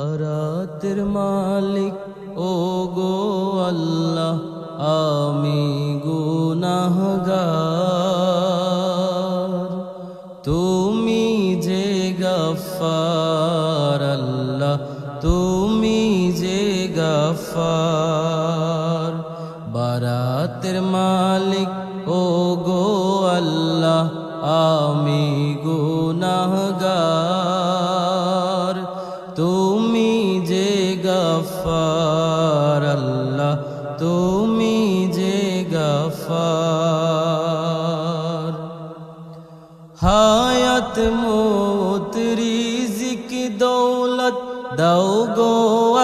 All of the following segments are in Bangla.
রাতের মালিক ও গো আল্লাহ, আমি গুনাহগার। তুমি যে গফার আল্লাহ, তুমি যে গফার বারাতের মালিক হায়াত মৌত রিজিক দৌলত দাও গো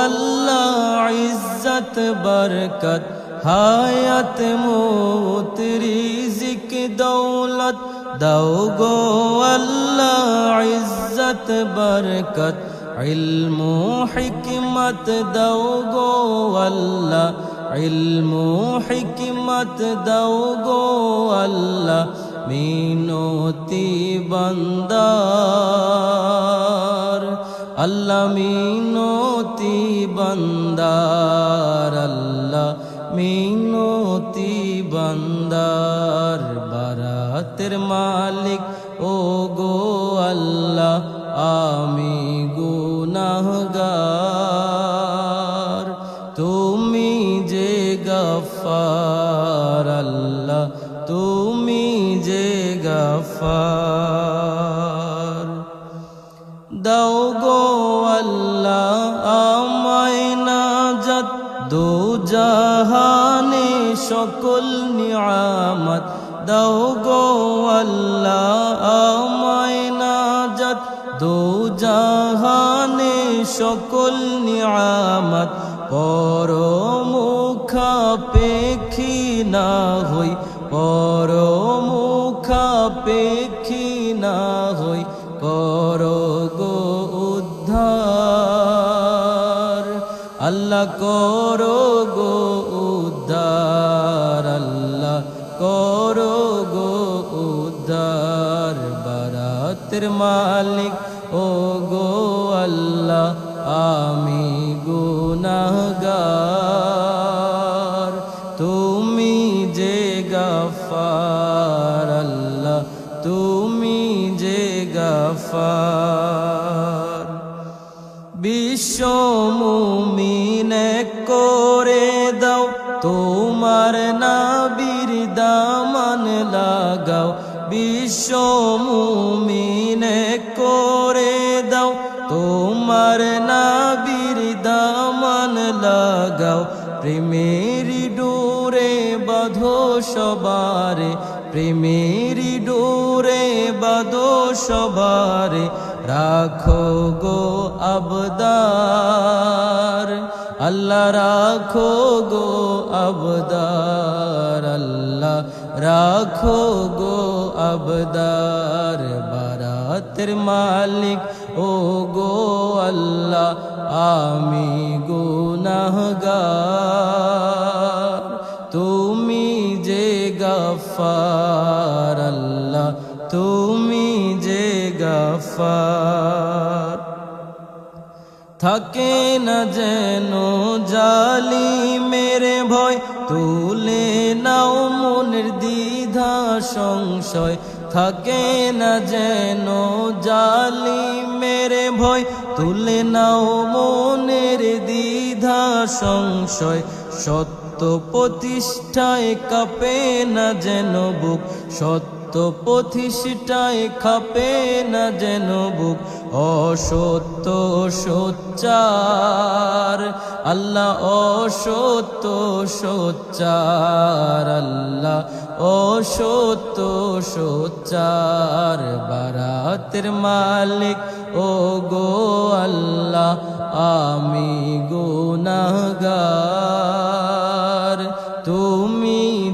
আল্লাহ ইজ্জত বরকত হায়াত মৌত রিজিক দৌলত দাও গো আল্লাহ ইজ্জত বরকত ইলম হিকমত দাও গো আল্লাহ ইলম হিকমত দাও গো আল্লাহ মিনতি বন্দার। আল্লাহ মিনতি বন্দার, আল্লাহ মিনতি বন্দার। বারাতের মালিক ও গো আল্লাহ, আমি গুনাহগার। তুমি গফার দাও গো আল্লাহ, আমায় নাজাত। দো জাহানে সকল নিয়ামত। দাও গো আল্লাহ, আমায় নাজাত। দো জাহানে সকল নিয়ামত। পর মুখা পেখি না হই, পর মুখা না হই কর গো উদ্ধার। আল্লাহ করো গো উদ্ধার, আল্লাহ করো গো উদ্ধার। বারাতের মালিক, ও গো আল্লাহ, আমি গুনাহগার। তুমি যে গফার গফার বিশ্ব মুমিনে করে দাও, তোমার নাবির দামান লাগাও। বিশ্ব মুমিনে করে দাও, তোমার নাবির দামান লাগাও। প্রেমেরি ডোরে বাঁধো সবারে প্রেমেরি ডোরে বাঁধো সবারে, রাখো গো আবদার। আল্লাহ রাখো গো আবদার, আল্লাহ রাখো গো আবদার। বারাতের মালিক, ও গো আল্লাহ, আমি গুনাহগার গফার, আল্লাহ, তুমি যে গফার। থাকে না যেন জালি মেরে ভয়, তুলে নাও মনের দ্বিধা, সংশয়। থাকে না যেন জালি মেরে ভয়, তুলে নাও মনের দ্বিধা, সংশয়। সত্য প্রতিষ্ঠায় কাপে না যেন বুক সত্য প্রতিষ্ঠায় খাপে না যেন বুক, অসত্য সোচ্চার, আল্লাহ অসত্য সোচ্চার, আল্লাহ অসত্য সোচ্চার, বারাতের মালিক ও গো আল্লাহ, আমি গুনাহগার। তুমি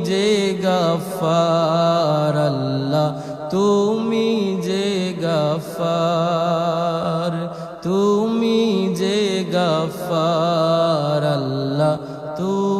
যে গফার আল্লাহ তুমি যে গফার তুমি যে গফার আল্লাহ তুমি